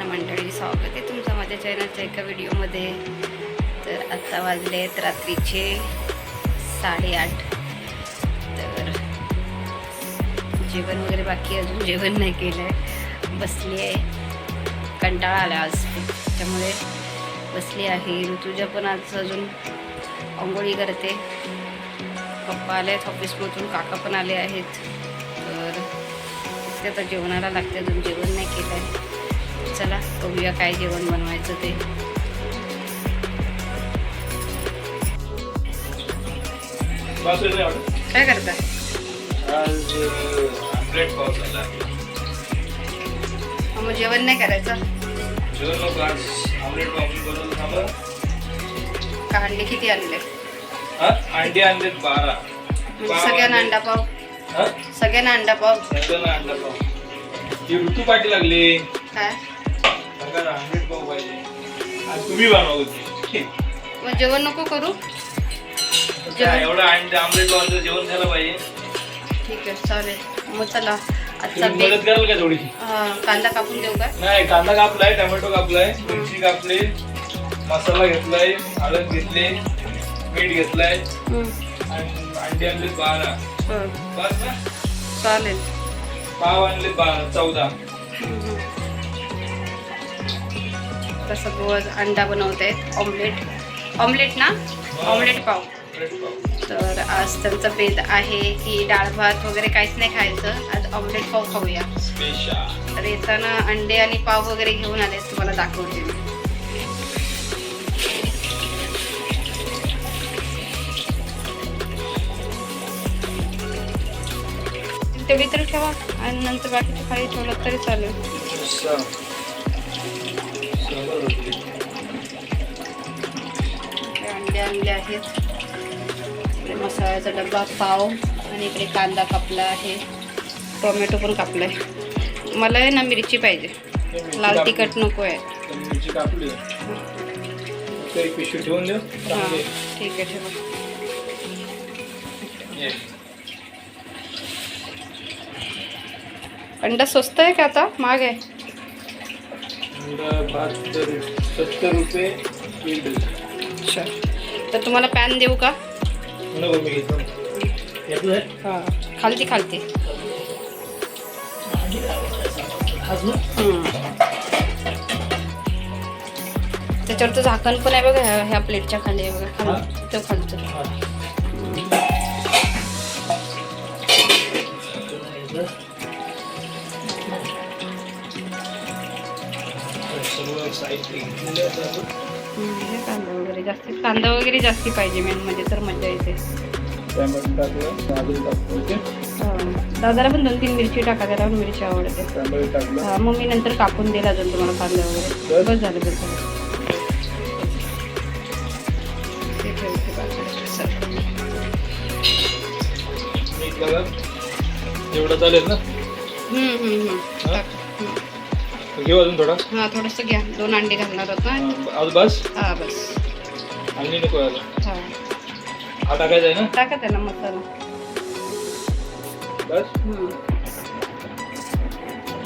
नमस्कार मंडळी स्वागत आहे तुमचं माझ्या चॅनलच्या एका व्हिडिओमध्ये. तर आत्ता वाजले आहेत रात्रीचे साडेआठ. तर जेवण वगैरे बाकी अजून जेवण नाही केलं आहे बसली आहे. कंटाळा आला आज. त्यामुळे बसली आहे. ऋतुजा पण आज अजून आंघोळी करते. पप्पा आले आहेत ऑफिसमधून काका पण आले आहेत. तर ते आता जेवणाला लागते अजून जेवण नाही केलं आहे बघूया काय जेवण बनवायचं ते. काय करता? मग जेवण नाही करायचं? का अंडे किती आणले? अंडे आणलेत बारा. सगळ्यांना अंडा पाव. हा? सगळ्यांना अंडा पाव. सगळ्यांना अंडा पाव. ती ऋतू पाठी लागली. काय? सांगा ना आमलेट पाव पाहिजे आज तुम्ही बनवा होती. मग जेवण नको करू? काय, एवढं आमलेट जेवण झालं पाहिजे. ठीक आहे चालेल. मग चला आजचा तुम्ही बेक मदत कराल का थोडी हा, कांदा कापून देऊ का? नाही कांदा कापलाय टोमॅटो कापलाय मिरची कापली मसाला घेतलाय हळद घेतली मीठ घेतलाय आणि अंडे आणले बारा. हो, बस ना? चालेल. पाव आणले बारा चौदा. तसं रोज अंडा बनवत. आहेत ऑमलेट ऑमलेट ना? ऑमलेट पाव. तर आज त्यांचा बेद आहे की डाळ भात वगैरे काहीच नाही खायचं. आज ऑमलेट पाव खाऊया. तर येताना अंडे आणि पाव वगैरे घेऊन आले तुम्हाला दाखवते. मी तेवढी तरी ठेवा आणि नंतर बाकीचं काही ठेवलं तरी चालेल. अंडे आणले आहेत. इकडे मसाल्याचा डब्बा पाव आणि इकडे कांदा कापला आहे. टोमॅटो पण कापला आहे मला आहे ना मिरची पाहिजे. लाल तिखट नको आहे. हां. ठीक आहे ठेवा. अंडा स्वस्त आहे का आता? महाग आहे. अंडा सत्तर रुपये. अच्छा. तर तुम्हाला पॅन देऊ का? घेतलंय हां. खालती खालती. हम्म. त्याच्यावरचं झाकण पण आहे बघा ह्या- ह्या प्लेटच्या खाली आहे बघा. खाली तो खालचं. सर्व साहित्य घेतलेलं कांदा वगैरे जास्ती कांदा वगैरे जास्ती पाहिजे मेन म्हणजे तर मजा येते. टॅमॅटो टाकलं गाजर टाकलं ओके. दादाला पण दोन तीन मिरची टाका त्याला पण मिरची आवडते. टॅमॅटो टाकलं हा मग मी नंतर कापून देईल अजून तुम्हाला कांदा वगैरे. बस. झालं बस झालं. बघा एवढं चालेल ना? घेऊ अजून थोडा. हा थोडंसं घ्या. दोन अंडे घालणार आहोत ना हा, आज बस हा बस. आणि नको आता हा. हा टाकायचा आहे ना? टाका त्याला मसाला. बस.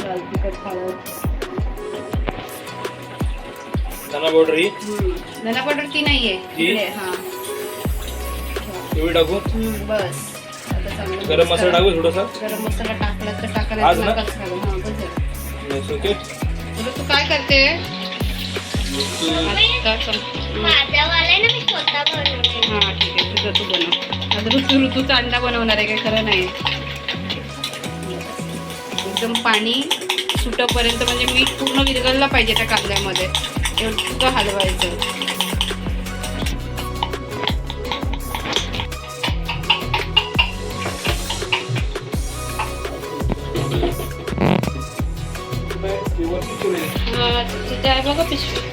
लाल तिखट हळद धना पावडर ही. धना पावडर ती नाहीये. ही? इकडे, हा. एवढी टाकू? हम्म, बस. आता चांगलं गरम मसाला. टाकू थोडासा? गरम मसाला टाकला तर टाका आज ना? हा बस. झालं. ओके तू काय करते हा ठीक आहे. तुझं तू बनव. आता ऋतू ऋतूचा अंडा बनवणार आहे काय? खरं नाही. एकदम पाणी सुटपर्यंत म्हणजे मीठ पूर्ण विरघळला पाहिजे त्या कांद्यामध्ये. एवढं हलवायचं. तिथे आहे बघा पिशवी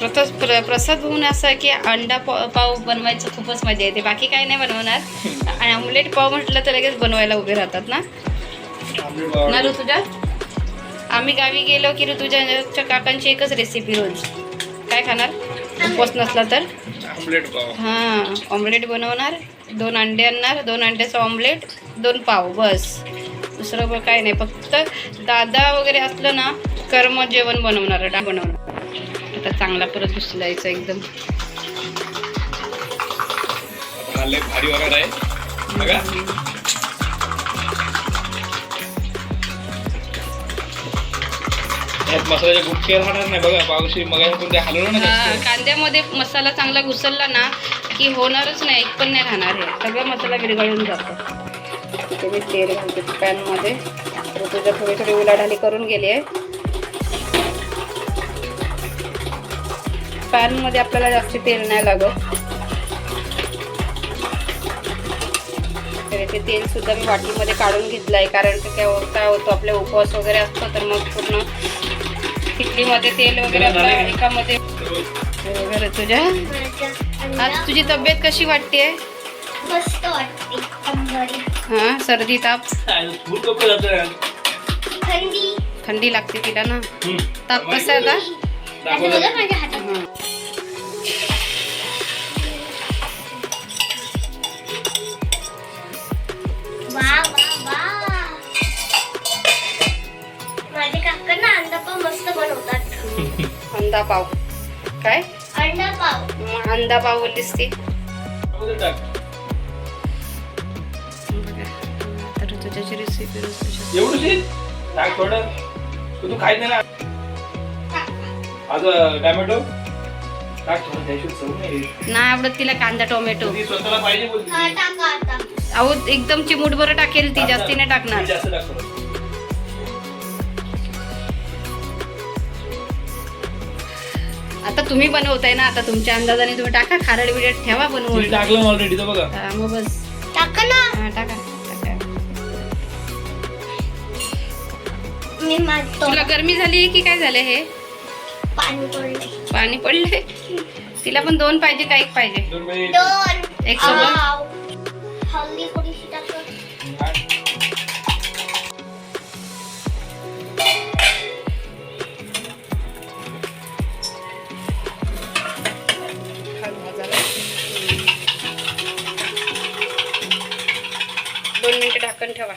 प्रसाद प्र प्रसाद होऊन असं की अंडा पाव पाव बनवायचं खूपच मजा येते. बाकी काही नाही बनवणार. आणि ऑमलेट पाव म्हटलं तर लगेच बनवायला उभे राहतात ना? ना ऋतुजा आम्ही गावी गेलो की ऋतुजाच्या काकांची एकच रेसिपी रोज. काय खाणार? उपवास नसला तर? हां ऑमलेट बनवणार दोन अंडे आणणार दोन अंड्याचं ऑमलेट दोन पाव बस. दुसरं बरं काय नाही फक्त दादा वगैरे असलं ना कर्म जेवण बनवणार डा बनवणार. आता चांगला परत दुसरायचं एकदम. भारी वगैरे आहे. यात गुटके राहणार नाही. बघा पावशी मग आपण ते हलवलं ना हा, जास्त. कांद्यामध्ये मसाला चांगला घुसलला ना की होणारच नाही एक पण नाही राहणार हे. सगळा मसाला विरघळून जातो. इथे मी तेल घालते पॅनमध्ये. तर तुझ्या थोडी थोडी उलाढाली करून गेली आहे. पॅनमध्ये आपल्याला जास्त तेल नाही लागत. तर इथे तेल सुद्धा मी वाटीमध्ये काढून घेतलं आहे कारण की काय काय होतं आपले उपवास वगैरे असतो तर मग पूर्ण खिचडीमध्ये तेल वगैरे आपल्या एकामध्ये वगैरे तुझ्या? आज तुझी तब्येत कशी वाटते? हा सर्दी ताप. थंडी. थंडी लागते तिला ना. ताप कसा आहे आता. वा वा वा. ना अंडा पाव मस्त बनवतात. अंडा पाव काय? अंडा पाव मग अंडा पाव बोललीस ती. मध्ये टाक. तर तुझ्याची रेसिपी एवढं शे टाक थोडं? तू तू खायचं ना. आज टॅमॅटो? टाक थोडं त्याशिवाय चव नाही आवडत तिला कांदा टोमॅटो. ती स्वतःला पाहिजे बोलते. हा टाका आता अहो एकदम चिमूटभर टाकेल ती जास्ती नाही टाकणार. जास्त टाकतो आता तुम्ही बनवताय ना आता तुमच्या अंदाजाने तुम्ही टाका खारड बिरड ठेवा बनवून. टाकलं ऑलरेडी तर बघा. हा, मग बस. टाका ना. हा, टाका टाका. मी मारतो. तुला गरमी झाली की काय झालं हे? पाणी पडले. पाणी पडले? तिला पण दोन पाहिजे का एक पाहिजे? दोन मिनिट. दोन. एक सोबत? आव. ठेवा.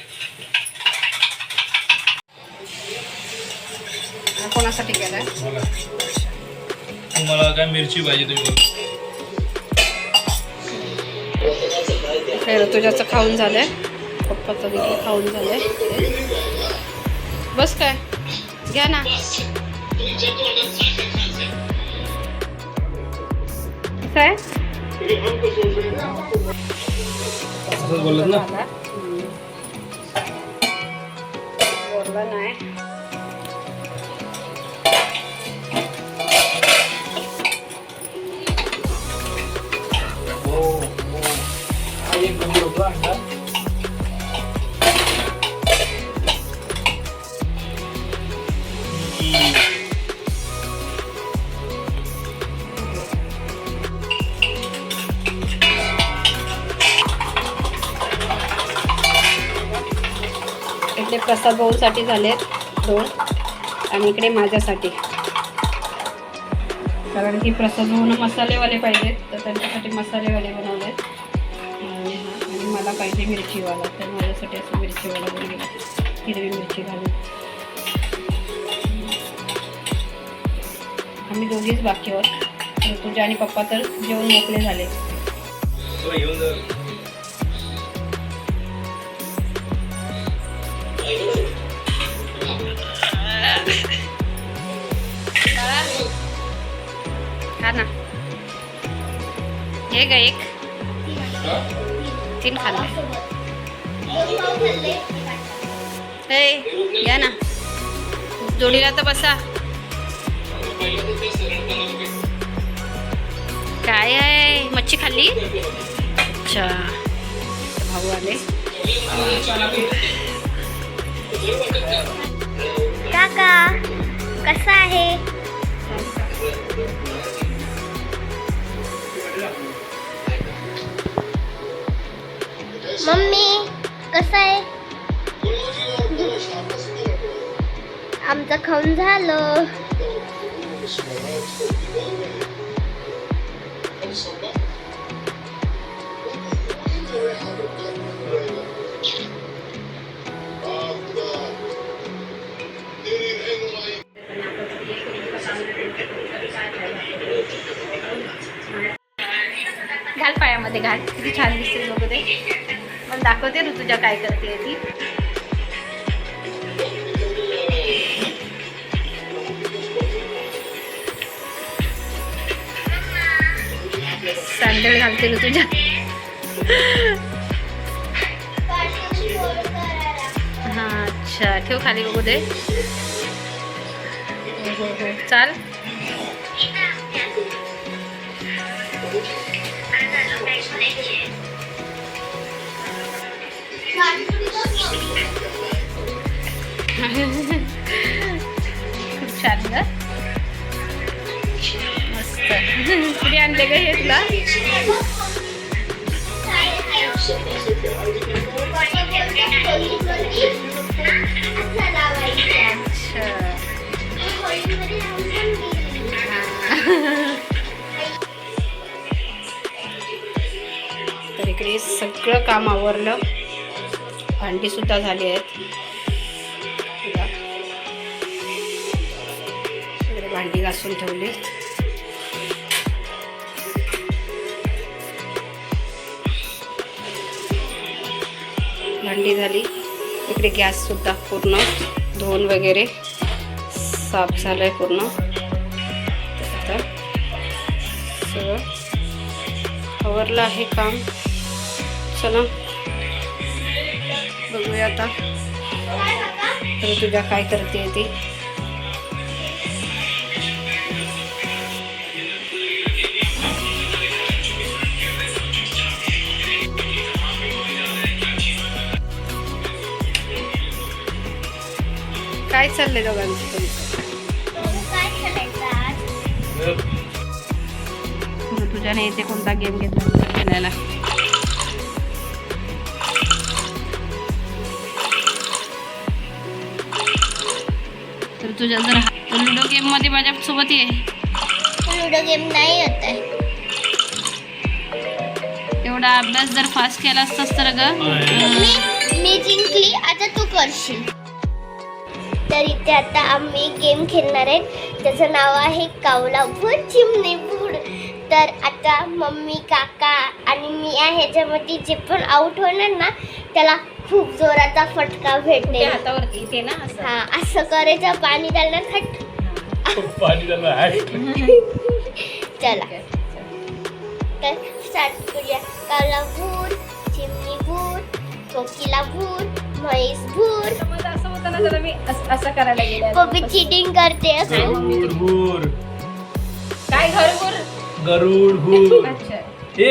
कोणासाठी केलाय? तुम्हाला. काय मिरची पाहिजे तुम्ही तुझ्याचं खाऊन झालंय. पप्पाचं देखील खाऊन झालंय. बस काय? घ्या ना. कसं आहे असंच बोलत ना झाला. हम्म. बोलला नाही हो, हो. हा एक नंबर होता अंडा. हम्म. प्रसाद भाऊसाठी झाले दोन आणि इकडे माझ्यासाठी. कारण की प्रसाद भाऊन मसालेवाले पाहिजेत तर त्यांच्यासाठी मसालेवाले बनवले आणि मला पाहिजे मिरचीवाला तर माझ्यासाठी असं मिरचीवाला बनवला हिरवी मिरची घालून. आम्ही दोघीच बाकी आहोत. तर आणि पप्पा तर जेवण मोकळे झाले. हो, हे ग एक. तीन खाल्ले. खाल्ले हे घ्या ना. जोडीला तर बसा. काय आहे? मच्छी खाल्ली? अच्छा. भाऊ आले. काका कसा आहे? मम्मी कसं आहे? आमचं खाऊन झालं. घाल पायामध्ये घाल. किती छान पण दाखवते ऋतुजा काय करते ती. सँडल घालते ऋतुजा. हा अच्छा. ठेव खाली बघू दे. हो, हो, हो. चाल. खूप छान ग. मस्त. कुठे आणले ग हे तुला? अच्छा. तर इकडे सगळं काम आवरलं. भांडी सुद्धा झाली आहेत. भांडी घासून ठेवली. भांडी झाली. इकडे गॅस सुद्धा पूर्ण धुवून वगैरे साफ झालंय पूर्ण. आता सगळं आवरलं आहे काम. चला. बघूया आता. तर तुझ्या काय करते ती? काय चाललंय दोघांचं तुमचं तुझ्याने येते कोणता गेम घेतला खेळायला? तुझ्या जर लुडो गेममध्ये माझ्यासोबत ये. लुडो गेम नाही होत आहे. एवढा अभ्यास जर फास्ट केला असतास तर ग. मी मी जिंकली आता तू करशील. तर इथे आता आम्ही गेम खेळणार आहे. त्याचं नाव आहे कावला भूड चिमणी भूड तर आता मम्मी काका आणि मी आहे. ह्याच्यामध्ये जे पण आउट होणार ना त्याला खूप जोराचा फटका भेटेल. हातावरती? इथे ना असं. हा असं करायचं पाणी घालणार थट पाणी झालं आहे. चला. तर स्टार्ट करूया. कावला भूड चिमणी भूड कोकिला भूड म्हैस भूड समज असं होतं ना तर मी असं असं करायला गेले पप्पी चिटिंग करते असं. गरुड भूर काय घरभर गरुड भूर मी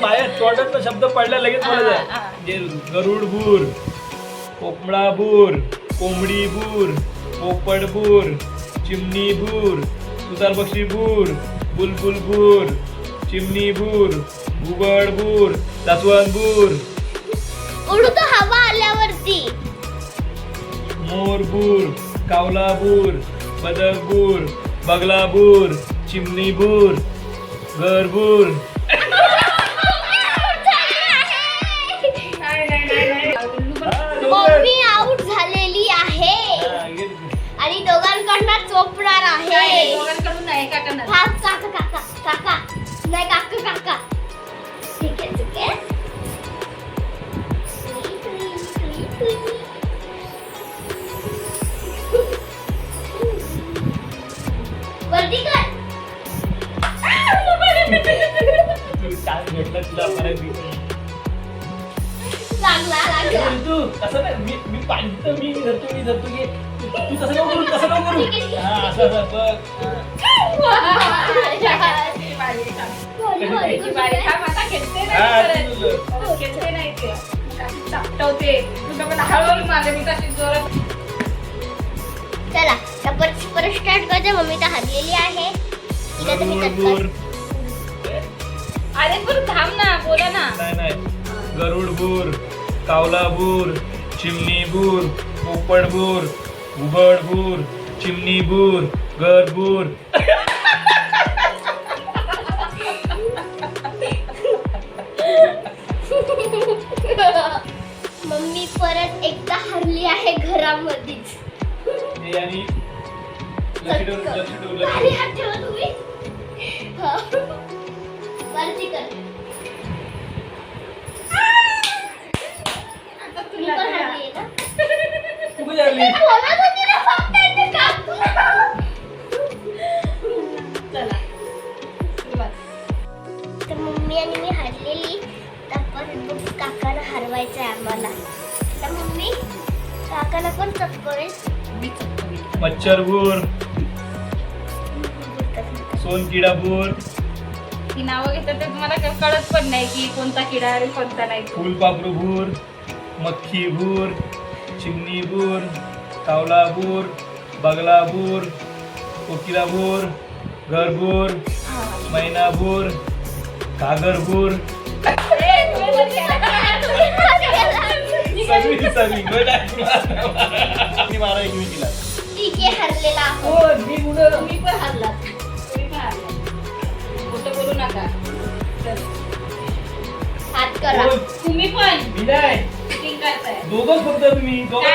माझ्या तोंडातला शब्द पडला लगेच मला. जे गरुड भूर कोंबडा भूर कोंबडी भूर पोपट भूर चिमणी भूर सुतार बक्षी भूर बुलबुल भूर चिमणी भूर घुबड भूर जास्वंद भूर उडतो हवा आल्यावरती. मोर भूर कावला भूर बदक भूर बगला भूर चिमणी भूर घर भूर मम्मी आउट झालेली आहे. आणि दोघांकडनं चोपणार आहे. दोघांकडून नाही का करणार हा काका काका काका. नाही काका काका. ठीक आहे ठीक आहे. वरती कर. लागला लागला. तू तसं नाही मी मी पाहिजे मी धरतो मी धरतो की तू तू तसं नको करू तसं नको करू. हा असं असं बघ. तू तुझं. चला परत परत स्टार्ट करते. मम्मी तर हरलेली आहे. तिला तुम्ही अरे थांब ना बोला ना. नाही नाही. गरुडबूर कावलाबूर चिमणीबूर पोपडबूर उबडबूर चिमणीबूर गरबूर मम्मी परत एकदा हरली आहे घरामध्येच. आणि वरती कर. तर मम्मी आणि मी हरलेली. तर परत काकाला हरवायचं आहे आम्हाला. तर मम्मी काकाला पण चपकवेल? मी चपकवी. मच्छर ही नावं घेतात ते तुम्हाला क- कळत पण नाही की कोणता किडा आहे कोणता नाही तो. फुलपाखरू भूर मक्खी भूर चिमणी भूर कावला भूर बगला भूर कोकिला भूर घरभूर मैना भूर घागर भूर ए, तुम्ही पण केलं. सगळी सगळी good आहे. मी मारा एकमेकीला ठीक आहे हरलेला आहोत हो मी कुठं तुम्ही पण हरलात करताय. दोघं फक्त तुम्ही दोघं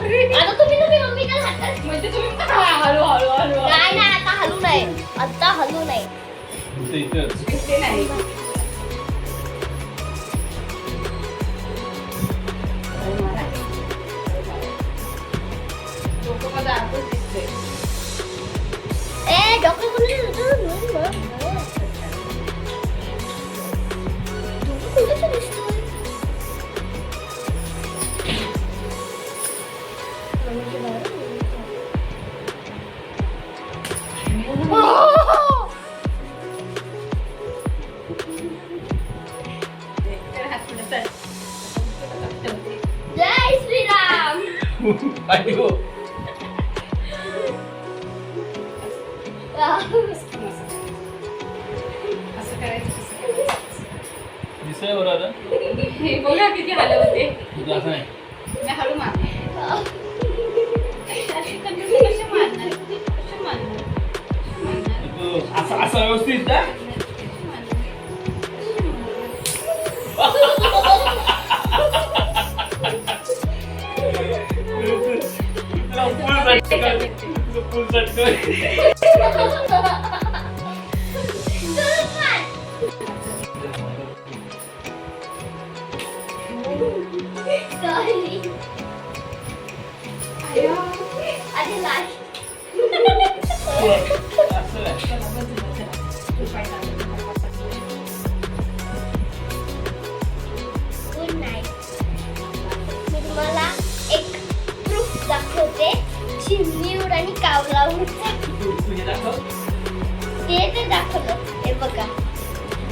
आता तुम्ही तुम्ही मम्मीला हातात म्हणजे तुम्ही पण हा, हळू हळू हळू हळू. नाही नाही आता हलू नाही आता हलू नाही इथं- इथंच. ते नाही डोकं माझं आतच दिसतंय. ए डॉक्टर കാണിക്കുന്നത് असं असं व्यवस्थित ना कशी मारणार? तुला full झटका. तुला full झटका. आणि कावला उडचा तू तू दाखव. ते ते दाखवलं. हे बघा.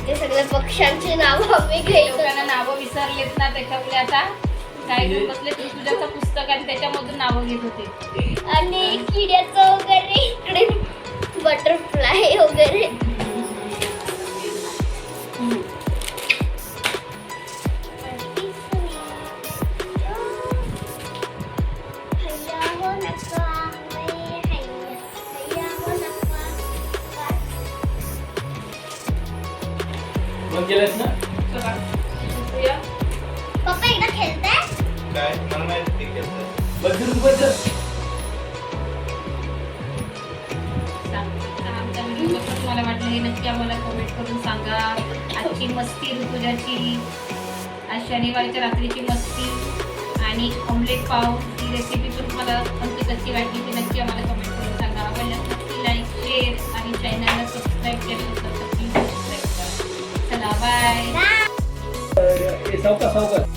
ते सगळे पक्ष्यांचे नाव आम्ही लोकांना नावं विसरलेत ना त्याच्यामुळे आता. काय घेऊन बसले तुझ्याचं पुस्तक आणि त्याच्यामधून नावं घेत होते. आणि किड्याचं वगैरे इकडे बटरफ्लाय वगैरे. केलंस ना. पप्पा एकदा खेळताय? काय? मला माहिती ते व्हिडिओ कसा तुम्हाला वाटलं हे नक्की आम्हाला कमेंट करून सांगा. आजची मस्ती ऋतुजाची आज शनिवारच्या रात्रीची मस्ती आणि ऑमलेट पाव ही रेसिपी पण तुम्हाला आमची कशी वाटली ती नक्की आम्हाला कमेंट करून सांगा. आवडल्यास नक्की लाईक शेअर आणि चॅनलला सबस्क्राईब केलं नसेल तर प्लीज